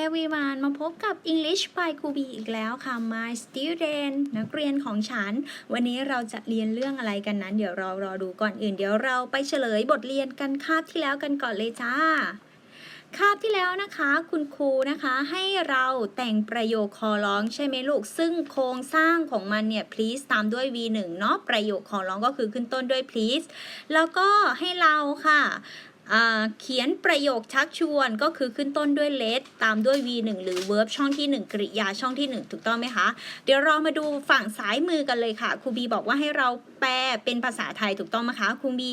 everyone มาพบกับ English by ครูบีอีกแล้วค่ะ my student นักเรียนของฉัน วันนี้เราจะเรียนเรื่องอะไรกันนั้น เดี๋ยวรารอดูก่อนอื่น เดี๋ยวเราไปเฉลยบทเรียนกันคาบที่แล้วกันก่อนเลยจ้า คาบที่แล้วนะคะ คุณครูนะคะให้เราแต่งประโยคขอร้องใช่ไหมลูก ซึ่งโครงสร้างของมันเนี่ย please ตามด้วย v1 เนาะประโยคขอร้องก็คือขึ้นต้นด้วย please แล้วก็ให้เราค่ะ เขียนประโยคชักชวนก็คือขึ้นต้นด้วย let ตามด้วย v1 หรือ verb ช่องที่ 1 กริยาช่องที่ 1 ถูกต้องไหมคะ เดี๋ยวเรามาดูฝั่งซ้ายมือกันเลยค่ะครูบีบอกว่าให้เราแปลเป็นภาษาไทยถูกต้องไหมคะครูบี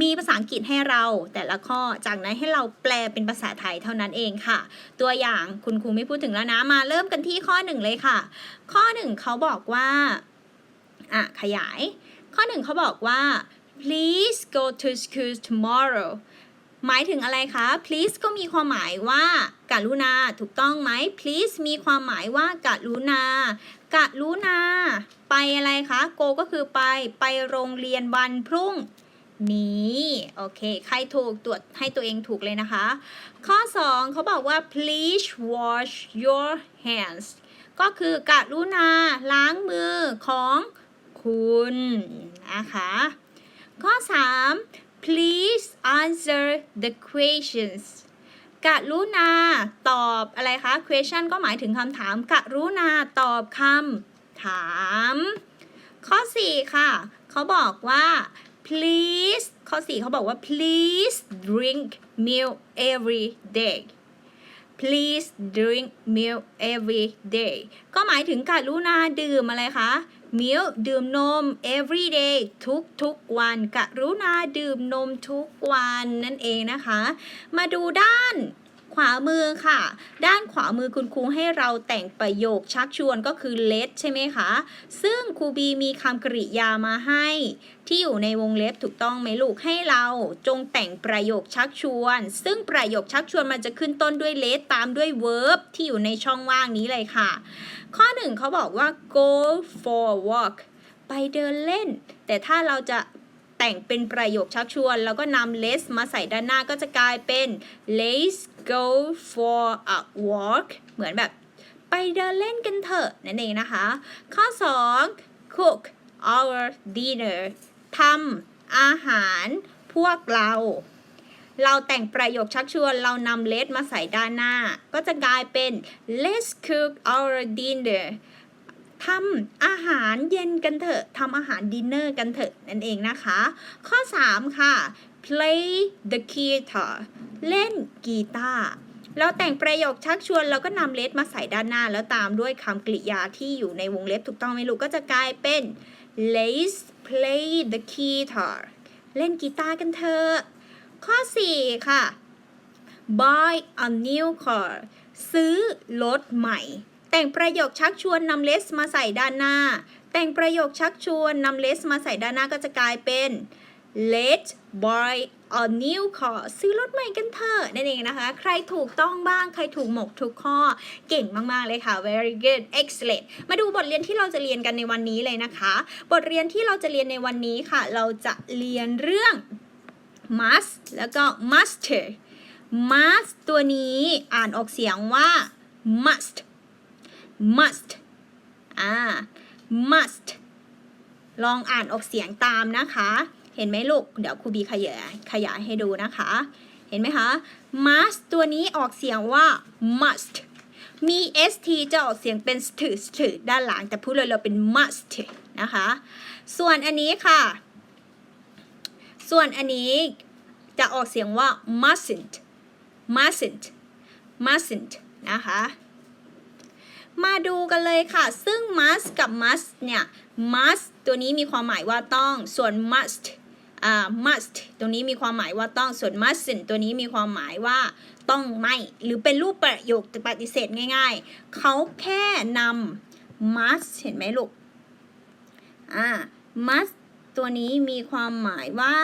มีภาษาอังกฤษให้เรา แต่ละข้อจากนั้นให้เราแปลเป็นภาษาไทยเท่านั้นเองค่ะ ตัวอย่างคุณครูไม่พูดถึงแล้วนะมาเริ่มกันที่ข้อหนึ่งเลยค่ะ ข้อหนึ่งเขาบอกว่าอะขยาย ข้อหนึ่งเขาบอกว่า please go to school tomorrow หมายถึงอะไรคะ please ก็มีความหมายว่าการุณา ถูกต้องไหม please มีความหมายว่าการุณา กรุณา ไปอะไรคะ go ก็คือไป ไปโรงเรียนวันพรุ่งนี้โอเค ใครถูกตรวจให้ตัวเองถูกเลยนะคะ ข้อ 2 เขาบอกว่า please wash your hands ก็คือกรุณาล้างมือของคุณนะคะ ข้อ 3 please answer the questions กะรุณาตอบอะไรคะ question ก็หมายถึงคำถาม กะรุณาตอบคำถาม ข้อ 4 ค่ะ เขาบอกว่า please ข้อ 4 เขาบอกว่า please drink milk every day please drink milk every day ก็หมายถึงกรุณาดื่มอะไรคะ milk ดื่มนม every day ทุกทุกวัน กรุณาดื่มนมทุกวันนั่นเองนะคะ มาดูด้าน ขวามือค่ะ ด้านขวามือคุณครูให้เราแต่งประโยคชักชวนก็คือ let ใช่ไหมคะ ซึ่งครูบีมีคำกริยามาให้ ที่อยู่ในวงเล็บถูกต้องไหมลูกให้เราจงแต่งประโยคชักชวน ซึ่งประโยคชักชวนมันจะขึ้นต้นด้วย let ตามด้วย verb ที่อยู่ในช่องว่างนี้เลยค่ะ ข้อหนึ่งเขาบอกว่า go for a walk ไปเดินเล่น แต่ถ้าเราจะแต่งเป็นประโยคชักชวน แล้วก็นำ let's มาใส่ด้านหน้าก็จะกลายเป็น let's go for a walk เหมือนแบบไปเดินเล่นกันเถอะนั่นเองนะคะ ข้อ 2 cook our dinner ทำอาหารพวกเรา เราแต่งประโยคชักชวนเรานำ let มาใส่ด้านหน้า ก็จะกลายเป็น let's cook our dinner ทำอาหารเย็นกันเถอะ ทำอาหารดินเนอร์กันเถอะนั่นเองนะคะ ข้อ 3 ค่ะ play the guitar เล่นกีตาร์เราแต่งประโยคชักชวนเราก็นำเลสมาใส่ด้านหน้า แล้วตามด้วยคำกริยาที่อยู่ในวงเล็บถูกต้องไหมลูกก็จะกลายเป็น let's play the guitar เล่นกีตาร์กันเถอะข้อ 4 ค่ะ buy a new car ซื้อรถใหม่ แต่งประโยคชักชวนนำเลสมาใส่ด้านหน้า แต่งประโยคชักชวนนำเลสมาใส่ด้านหน้าก็จะกลายเป็น let's buy a new car ซื้อรถใหม่กันเถอะนั่นเองนะคะ ใครถูกต้องบ้าง ใครถูกหมกทุกข้อ เก่งมาก ๆ เลยค่ะ very good excellent มาดูบทเรียนที่เราจะเรียนกันในวันนี้เลยนะคะ บทเรียนที่เราจะเรียนในวันนี้ค่ะ เราจะเรียนเรื่อง must แล้วก็ master must ตัวนี้อ่านออกเสียงว่า must must อ่า must ลองอ่านออกเสียงตามนะคะ เห็นไหมลูก เดี๋ยวครูบีขยายขยายให้ดูนะคะ เห็นไหมคะ must ตัวนี้ออกเสียงว่า must มี st จะออกเสียงเป็น st st ด้านหลัง แต่พูดเลยเราเป็น must นะคะ ส่วนอันนี้ค่ะ ส่วนอันนี้จะออกเสียงว่า mustn't mustn't mustn't นะคะ มาดูกันเลยค่ะ ซึ่ง must กับ must เนี่ย must ตัวนี้มีความหมายว่าต้อง ส่วน must must ตรงนี้มีความหมายว่าต้องส่วน mustn't ตัวนี้มีความหมายว่าต้องไม่ หรือเป็นรูปประโยคปฏิเสธง่าย ๆ เขาแค่นำ must เห็นไหมลูกอ่า must ตัวนี้มีความหมายว่า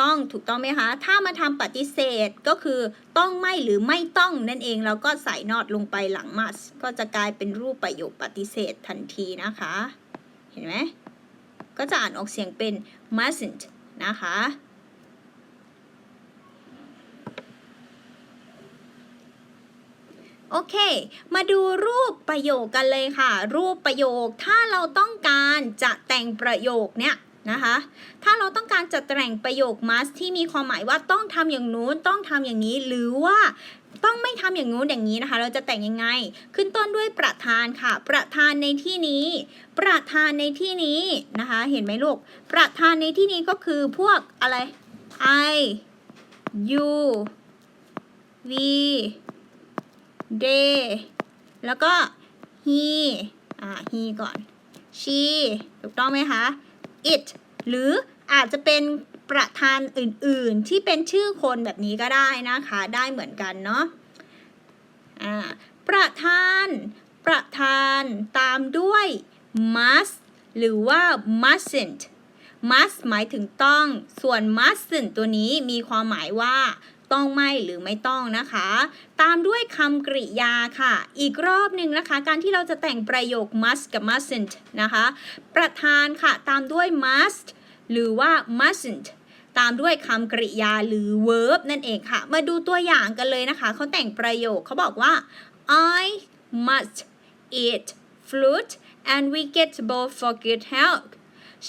ต้องถูกต้องไหมคะ ถ้ามาทำปฏิเสธก็คือต้องไม่หรือไม่ต้องนั่นเองเราก็ใส่ not ลงไปหลัง must ก็จะกลายเป็นรูปประโยคปฏิเสธทันทีนะคะ เห็นไหมก็จะอ่านออกเสียงเป็น mustn't นะคะ โอเค มาดูรูปประโยคกันเลยค่ะ รูปประโยคถ้าเราต้องการจะแต่งประโยคเนี่ยนะคะ ถ้าเราต้องการจะแต่งประโยค must ที่มีความหมายว่าต้องทำอย่างนู้นต้องทำอย่างนี้ หรือว่า ต้องไม่ทำอย่างนู้นอย่างนี้นะคะ เราจะแต่งยังไง ขึ้นต้นด้วยประธานค่ะ ประธานในที่นี้ ประธานในที่นี้นะคะ เห็นไหมลูก ประธานในที่นี้ก็คือพวกอะไร I you we they แล้วก็ he อ่า he ก่อน she ถูกต้องไหมคะ it หรือ อาจจะเป็นประธานอื่นๆ ที่เป็นชื่อคนแบบนี้ก็ได้นะคะ ได้เหมือนกันเนาะอ่าประธาน ประธานตามด้วย must หรือว่า mustn't must หมายถึงต้อง ส่วน mustn't ตัวนี้มีความหมายว่าต้องไม่หรือไม่ต้องนะคะ ตามด้วยคำกริยาค่ะ อีกรอบหนึ่งนะคะ การที่เราจะแต่งประโยค must กับ mustn't นะคะ ประธานค่ะ ตามด้วย must หรือว่า mustn't ตามด้วยคำกริยาหรือ verb นั่นเองค่ะ มาดูตัวอย่างกันเลยนะคะ เขาแต่งประโยคเขาบอกว่า I must eat fruit and vegetable for good health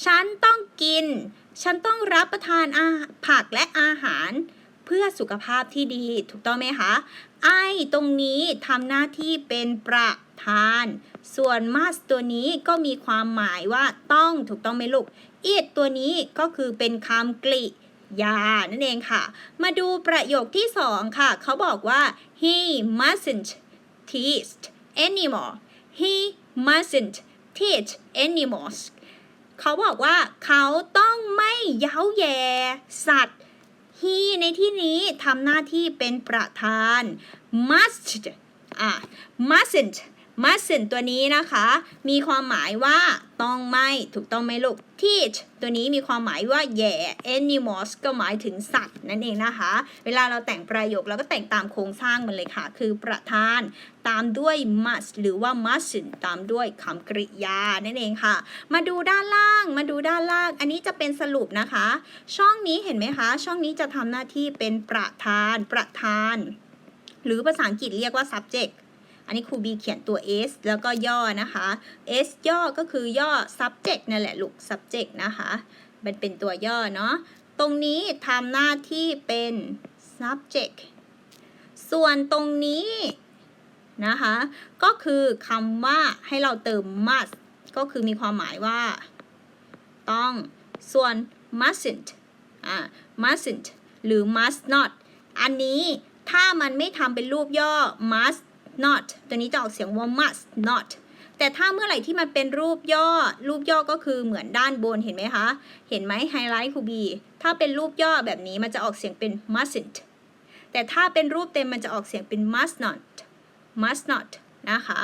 ฉันต้องกิน ฉันต้องรับประทานาผักและอาหาร พื่อสุขภาพที่ดี ถูกต้องไหมคะ I ตรงนี้ทำหน้าที่เป็นประธาน ส่วน must ตัวนี้ก็มีความหมายว่าต้องถูกต้องไหมลูก it ตัวนี้ก็คือเป็นคำกริยานั่นเองค่ะ มาดูประโยคที่สองค่ะ เขาบอกว่า he mustn't teach anymore he mustn't teach anymore เขาบอกว่าเขาต้องไม่เย้าแย่สัตว์ he ในที่นี้ทำหน้าที่เป็นประธาน must อะ mustn't mustn't ตัวนี้นะคะ มีความหมายว่าต้องไม่ถูกต้องไหมลูก teach ตัวนี้มีความหมายว่าแย่ animals ก็หมายถึงสัตว์นั่นเองนะคะ เวลาเราแต่งประโยคเราก็แต่งตามโครงสร้างมันเลยค่ะ คือประธาน ตามด้วย must หรือว่า mustn't ตามด้วยคำกริยานั่นเองค่ะ มาดูด้านล่างมาดูด้านล่าง อันนี้จะเป็นสรุปนะคะ ช่องนี้เห็นไหมคะ ช่องนี้จะทำหน้าที่เป็นประธานประธานหรือภาษาอังกฤษเรียกว่า subject อันนี้ครูบีเขียนตัว s แล้วก็ย่อนะคะ s ย่อก็คือย่อ subject นั่นแหละลูก subject นะคะ มันเป็นตัวย่อเนาะ ตรงนี้ทำหน้าที่เป็น subject ส่วนตรงนี้นะคะ ก็คือคำว่าให้เราเติม must ก็คือมีความหมายว่า ต้อง ส่วน mustn't อ่า mustn't หรือ must not อันนี้ถ้ามันไม่ทำเป็นรูปย่อ must not ตัวนี้จะออกเสียงว่า must not แต่ถ้าเมื่อไหร่ที่มันเป็นรูปย่อ รูปย่อก็คือเหมือนด้านบนเห็นไหมคะ เห็นไหมไฮไลท์คูบี ถ้าเป็นรูปย่อแบบนี้มันจะออกเสียงเป็น mustn't แต่ถ้าเป็นรูปเต็มมันจะออกเสียงเป็น must not must not นะคะ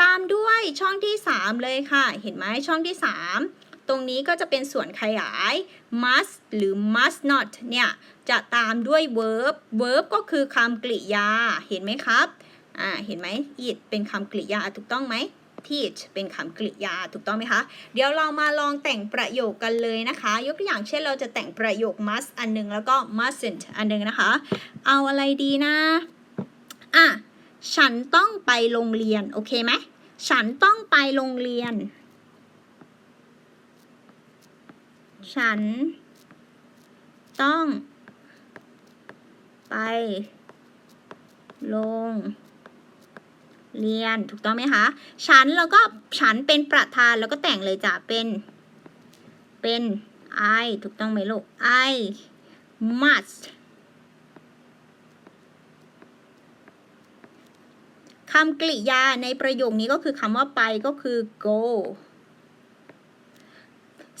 ตามด้วยช่องที่ 3 เลยค่ะ เห็นไหมช่องที่ 3 ตรงนี้ก็จะเป็นส่วนขยาย must หรือ must not เนี่ย จะตามด้วย verb verb ก็คือคำกริยา เห็นไหมครับ อ่าเห็นไหม it เป็นคำกริยาถูกต้องไหม teach เป็นคำกริยาถูกต้องไหมคะ เดี๋ยวเรามาลองแต่งประโยคกันเลยนะคะ ยกตัวอย่างเช่นเราจะแต่งประโยค must อันหนึงแล้วก็ mustn't อันหนึงนะคะ เอาอะไรดีนะอะฉันต้องไปโรงเรียน โอเคไหม ฉันต้องไปโรงเรียน ฉัน ต้อง ไป โรง เรียนถูกต้องไหมคะ ฉันแล้วก็ฉันเป็นประธานแล้วก็แต่งเลยจ้ะเป็นเป็น I ถูกต้องไหมลูก I must คำกริยาในประโยคนี้ก็คือคำว่าไปก็คือ go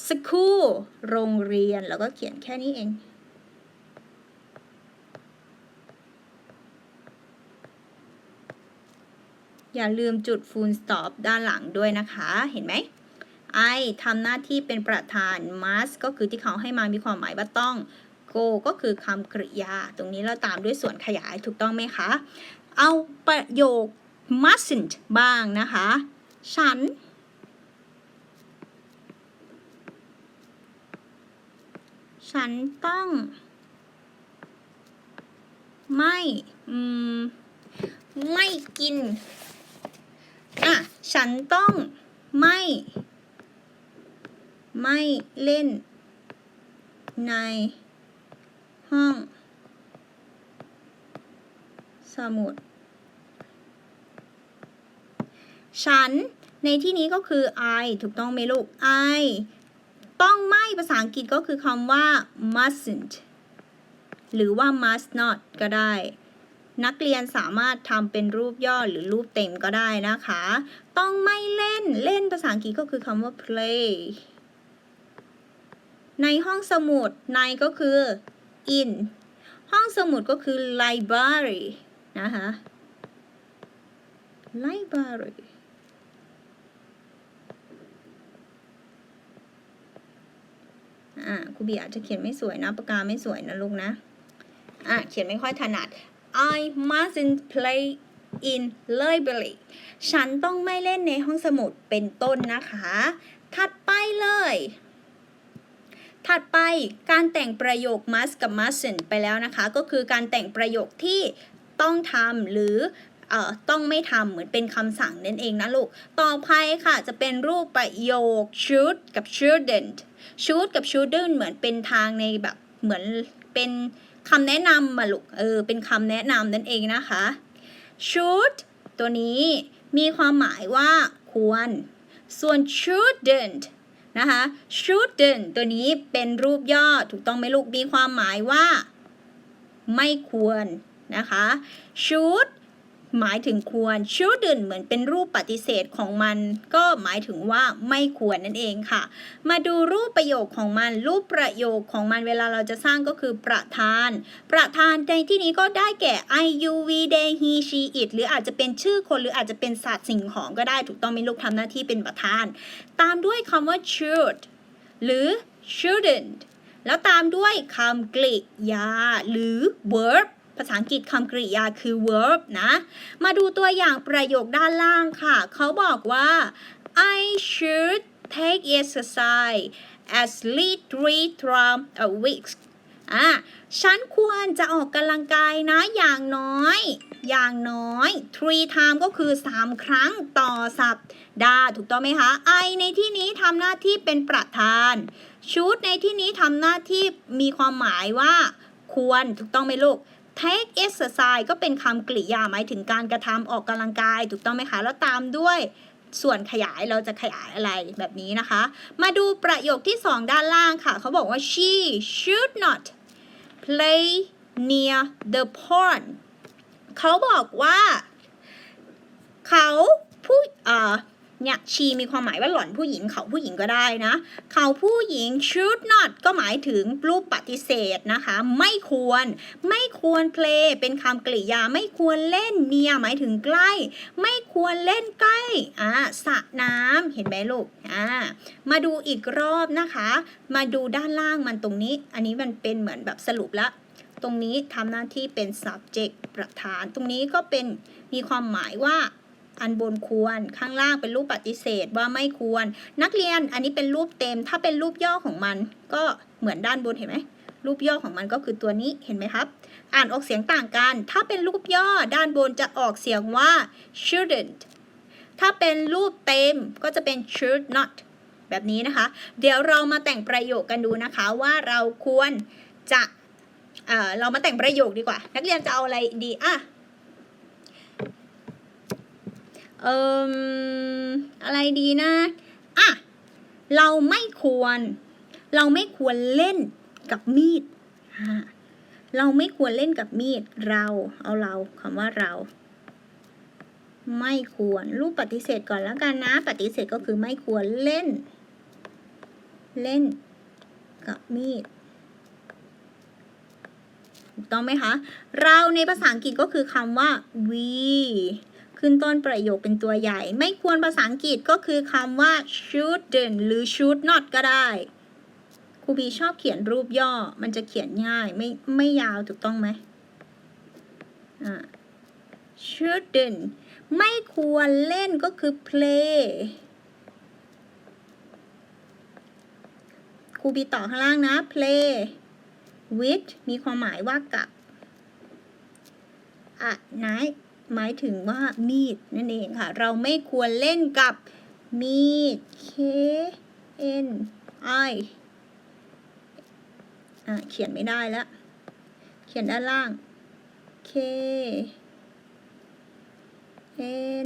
school โรงเรียนแล้วก็เขียนแค่นี้เอง อย่าลืมจุด full stop ด้านหลังด้วยนะคะ เห็นไหม I ทำหน้าที่เป็นประธาน must ก็คือที่เขาให้มามีความหมายว่าต้อง go ก็คือคำกริยา ตรงนี้เราตามด้วยส่วนขยายถูกต้องไหมคะ เอาประโยค mustn't บ้างนะคะ ฉัน ฉันต้อง ไม่ อืม ไม่กิน อะ ฉันต้องไม่ ไม่เล่น ใน ห้อง สมุด ฉัน ในที่นี้ก็คือ I ถูกต้องไหมลูก I ต้องไม่ภาษาอังกฤษก็คือคำว่า mustn't หรือว่า must not ก็ได้ นักเรียนสามารถทำเป็นรูปย่อหรือรูปเต็มก็ได้นะคะ ต้องไม่เล่นเล่นภาษาอังกฤษก็คือคำว่า play ในห้องสมุดในก็คือ in ห้องสมุดก็คือ library นะคะ library อ่าครูบีอาจจะเขียนไม่สวยนะปากกาไม่สวยนะลูกนะ อะเขียนไม่ค่อยถนัด I mustn't play in library ฉันต้องไม่เล่นในห้องสมุดเป็นต้นนะคะ ถัดไปเลย ถัดไปการแต่งประโยค must กับ mustn't ไปแล้วนะคะ ก็คือการแต่งประโยคที่ต้องทำหรือเอ่อต้องไม่ทำเหมือนเป็นคำสั่งนั่นเองนะลูก ต่อไปค่ะจะเป็นรูปประโยค should กับ shouldn't should กับ shouldn't เหมือนเป็นทางในแบบเหมือนเป็น คำแนะนำมาลูกเออเป็นคำแนะนำนั่นเองนะคะ should ตัวนี้มีความหมายว่าควร ส่วน shouldn't นะคะ shouldn't ตัวนี้เป็นรูปย่อถูกต้องไหมลูกมีความหมายว่า ไม่ควรนะคะ should หมายถึงควร shouldn't เหมือนเป็นรูปปฏิเสธของมัน ก็หมายถึงว่าไม่ควรนั่นเองค่ะ มาดูรูปประโยคของมัน รูปประโยคของมันเวลาเราจะสร้างก็คือประธาน ประธานในที่นี้ก็ได้แก่ I you we they he she it หรืออาจจะเป็นชื่อคนหรืออาจจะเป็นสัตว์สิ่งของก็ได้ถูกต้องไหมลูกทำหน้าที่เป็นประธาน ตามด้วยคำว่า should หรือ shouldn't แล้วตามด้วยคำกริยาหรือ verb ภาษาอังกฤษคำกริยาคือ verb นะ มาดูตัวอย่างประโยคด้านล่างค่ะ เขาบอกว่า I should take exercise at least three times a week อะ ฉันควรจะออกกำลังกายนะอย่างน้อย อย่างน้อย three time ก็คือ 3 ครั้งต่อสัปดาห์ถูกต้องไหมคะ I ในที่นี้ทำหน้าที่เป็นประธาน should ในที่นี้ทำหน้าที่มีความหมายว่า ควรถูกต้องไหมลูก take exercise ก็เป็นคำกริยาหมายถึงการกระทำออกกำลังกาย ถูกต้องไหมคะ แล้วตามด้วยส่วนขยายเราจะขยายอะไรแบบนี้นะคะ มาดูประโยคที่ 2 ด้านล่างค่ะ เขาบอกว่า she should not play near the pond เขาบอกว่า เขาผู้อ่า เนี่ยชีมีความหมายว่าหล่อนผู้หญิงเขาผู้หญิงก็ได้นะ เขาผู้หญิง should not ก็หมายถึงรูปปฏิเสธนะคะ ไม่ควร ไม่ควร play เป็นคำกริยาไม่ควรเล่น near หมายถึงใกล้ ไม่ควรเล่นใกล้อ่าสระน้ำเห็นไหมลูกอ่ามาดูอีกรอบนะคะ มาดูด้านล่างมันตรงนี้ อันนี้มันเป็นเหมือนแบบสรุปละตรงนี้ทำหน้าที่เป็น subject ประธาน ตรงนี้ก็เป็นมีความหมายว่า อันบนควร ข้างล่างเป็นรูปปฏิเสธว่าไม่ควร นักเรียนอันนี้เป็นรูปเต็ม ถ้าเป็นรูปย่อของมัน ก็เหมือนด้านบนเห็นไหมรูปย่อของมันก็คือตัวนี้เห็นไหมครับ อ่านออกเสียงต่างกัน ถ้าเป็นรูปย่อด้านบนจะออกเสียงว่า shouldn't ถ้าเป็นรูปเต็มก็จะเป็น should not แบบนี้นะคะ เดี๋ยวเรามาแต่งประโยคกันดูนะคะว่าเราควรจะเอ่อเรามาแต่งประโยคดีกว่า นักเรียนจะเอาอะไรดีอะ เอ่มอะไรดีนะอะเราไม่ควร เราไม่ควรเล่นกับมีดเราไม่ควรเล่นกับมีด เรา เอาเราคำว่าเรา ไม่ควร รูปปฏิเสธก่อนแล้วกันนะ ปฏิเสธก็คือไม่ควรเล่น เล่นกับมีดถูกต้องไหมคะ เราในภาษาอังกฤษก็คือคำว่า we ขึ้นต้นประโยคเป็นตัวใหญ่ ไม่ควรภาษาอังกฤษก็คือคำว่า shouldn't หรือ should not ก็ได้ครูบีชอบเขียนรูปย่อ มันจะเขียนง่ายไม่ไม่ยาวถูกต้องไหมอ่า shouldn't ไม่ควรเล่นก็คือ play ครูบีต่อข้างล่างนะ play with มีความหมายว่ากับ at night หมายถึงว่ามีดนั่นเองค่ะ เราไม่ควรเล่นกับมีด K N I อะเขียนไม่ได้แล้ว เขียนด้านล่าง K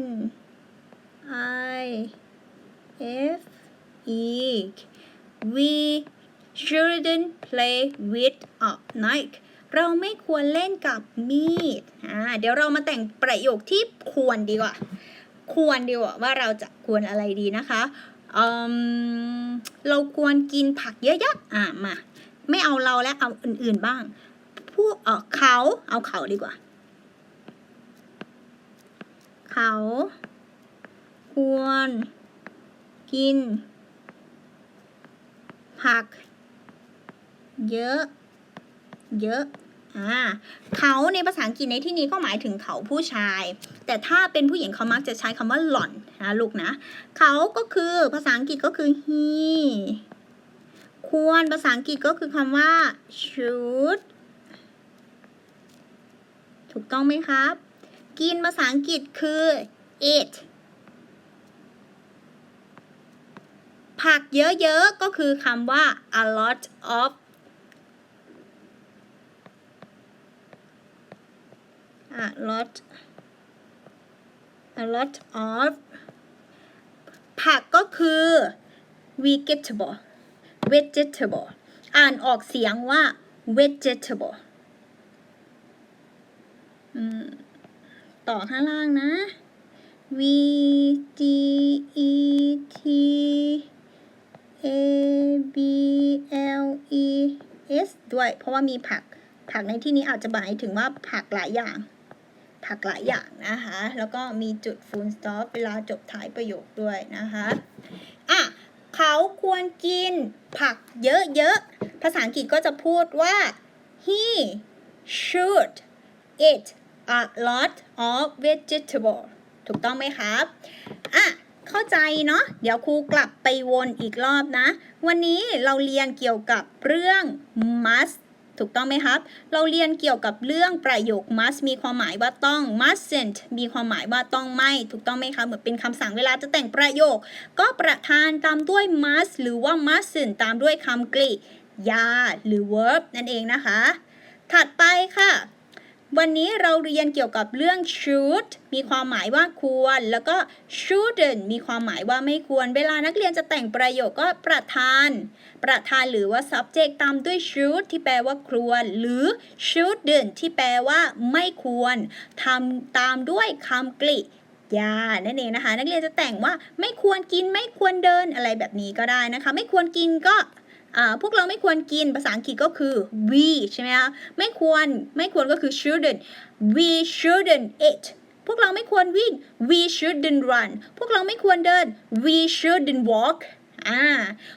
N I F E We shouldn't play with a knife เราไม่ควรเล่นกับมีดอ่าเดี๋ยวเรามาแต่งประโยคที่ควรดีกว่า ควรดีกว่าว่าเราจะควรอะไรดีนะคะอืมเราควรกินผักเยอะๆอ่ามา ไม่เอาเราแล้วเอาอื่นๆบ้าง ผู้เออเขาเอาเขาดีกว่า เขา ควร กิน ผัก เยอะ เยอะอ่าเขาในภาษาอังกฤษในที่นี้ก็หมายถึงเขาผู้ชาย แต่ถ้าเป็นผู้หญิงเขามักจะใช้คำว่าหล่อนนะลูกนะ เขาก็คือภาษาอังกฤษก็คือ he ควรภาษาอังกฤษก็คือคำว่า should ถูกต้องไหมครับ กินภาษาอังกฤษคือ eat ผักเยอะๆ ก็คือคำว่า a lot of a lot a lot of ผักก็คือ vegetable vegetable อ่านออกเสียงว่า vegetable ต่อข้างล่างนะ v g e t a b l e s ด้วย เพราะว่ามีผัก ผักในที่นี้อาจจะหมายถึงว่าผักหลายอย่างักหลายอย่างนะคะ แล้วก็มีจุด full stop เวลาจบท้ายประโยคด้วยนะคะอะเขาควรกินผักเยอะๆ ภาษาอังกฤษก็จะพูดว่า he should eat a lot of vegetable ถูกต้องไหมครับอะเข้าใจเนาะ เดี๋ยวครูกลับไปวนอีกรอบนะ วันนี้เราเรียนเกี่ยวกับเรื่อง must ถูกต้องไหมครับ เราเรียนเกี่ยวกับเรื่องประโยค must มีความหมายว่าต้อง mustn't มีความหมายว่าต้องไม่ ถูกต้องไหมคะ เหมือนเป็นคำสั่งเวลาจะแต่งประโยค ก็ประธานตามด้วย must หรือว่า mustn't ตามด้วยคำกริยาหรือ verb นั่นเองนะคะ ถัดไปค่ะ วันนี้เราเรียนเกี่ยวกับเรื่อง should มีความหมายว่าควร แล้วก็ shouldn't มีความหมายว่าไม่ควร เวลานักเรียนจะแต่งประโยคก็ประธาน ประธานหรือว่า subject ตามด้วย should ที่แปลว่าควร หรือ shouldn't ที่แปลว่าไม่ควรทำตามด้วยคำกริยานั่นเองนะคะ นักเรียนจะแต่งว่าไม่ควรกินไม่ควรเดินอะไรแบบนี้ก็ได้นะคะ ไม่ควรกินก็ พวกเราไม่ควรกินภาษาอังกฤษก็คือ we ใช่ไหมคะไม่ควรไม่ควรก็คือ shouldn't we shouldn't eat พวกเราไม่ควรวิ่ง we shouldn't run พวกเราไม่ควรเดิน we shouldn't walk อ่า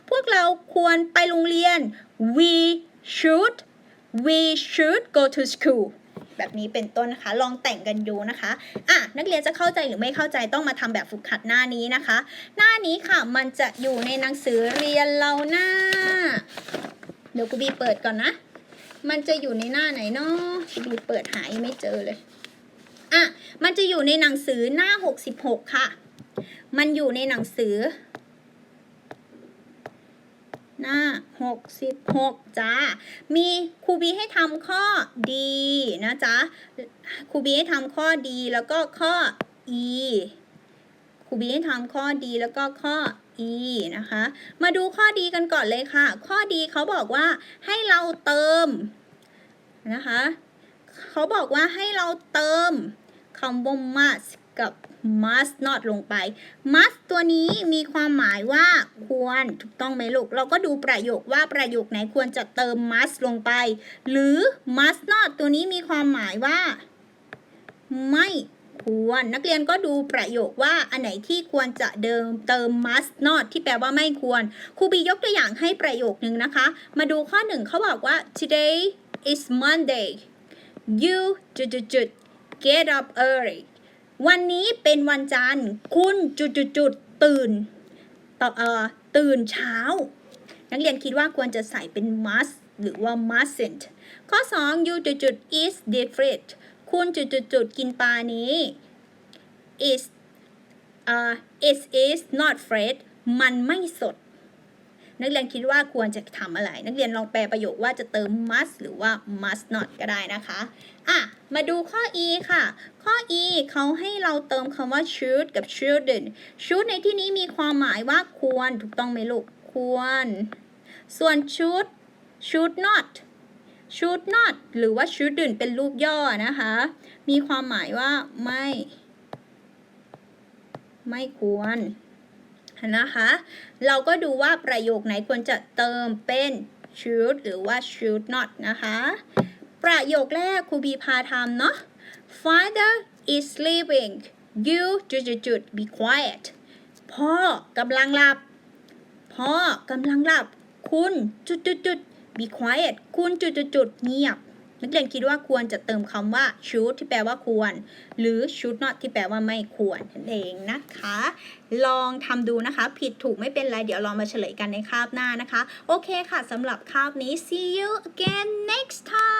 พวกเราควรไปโรงเรียน we should we should go to school แบบนี้เป็นต้นนะคะ ลองแต่งกันดูนะคะอะนักเรียนจะเข้าใจหรือไม่เข้าใจต้องมาทำแบบฝึกหัดหน้านี้นะคะ หน้านี้ค่ะมันจะอยู่ในหนังสือเรียนเราหน้า เดี๋ยวกูบีเปิดก่อนนะ มันจะอยู่ในหน้าไหนเนาะกูบีเปิดหายไม่เจอเลยอะมันจะอยู่ในหนังสือหน้า 66 ค่ะ มันอยู่ในหนังสือ หน้า 66จ้า มีครูบีให้ทำข้อดีนะจ๊ะครูบีให้ทำข้อดีแล้วก็ข้อ e ครูบีให้ทำข้อดีแล้วก็ข้อ e นะคะ มาดูข้อดีกันก่อนเลยค่ะ ข้อดีเขาบอกว่าให้เราเติมนะคะเขาบอกว่าให้เราเติมคำว่า must กับ must not ลงไป must ตัวนี้มีความหมายว่าควรถูกต้องไหมลูก เราก็ดูประโยคว่าประโยคไหนควรจะเติม must ลงไป หรือ must not ตัวนี้มีความหมายว่า ไม่ควร นักเรียนก็ดูประโยคว่าอันไหนที่ควรจะเดิมเติม must not ที่แปลว่าไม่ควร ครูบียกตัวอย่างให้ประโยคนึงนะคะ มาดูข้อหนึ่งเขาบอกว่า today is Monday you จุดจุดจุด get up early วันนี้เป็นวันจันทร์ คุณจุดจุดจุดตื่นต่อเอ่อตื่นเช้า นักเรียนคิดว่าควรจะใส่เป็น must หรือว่า mustn't ข้อ 2 you จุดจุด is different คุณจุดจุดจุดกินปลานี้ is uh, it is not fresh มันไม่สด นักเรียนคิดว่าควรจะทำอะไร นักเรียนลองแปลประโยคว่าจะเติม must หรือว่า must not ก็ได้นะคะอะมาดูข้อ e ค่ะ ข้อ e เขาให้เราเติมคำว่า should กับ shouldn't should ในที่นี้มีความหมายว่าควรถูกต้องไหมลูก ควร ส่วน should should not should not หรือว่า shouldn't เป็นรูปย่อนะคะ มีความหมายว่าไม่ ไม่ควร นะคะ เราก็ดูว่าประโยคไหนควรจะเติมเป็น should หรือว่า should not นะคะ ประโยคแรกครูบีพาทำเนาะ father is sleeping you จุดจุดจุด be quiet พ่อกำลังหลับ พ่อกำลังหลับ คุณจุดจุดจุด be quiet คุณจุดจุดจุดเงียบ นักเรียนคิดว่าควรจะเติมคำว่า should ที่แปลว่าควร หรือ should not ที่แปลว่าไม่ควรนั่นเองนะคะ ลองทำดูนะคะ ผิดถูกไม่เป็นไร เดี๋ยวลองมาเฉลยกันในคาบหน้านะคะ โอเคค่ะสำหรับคาบนี้ see you again next time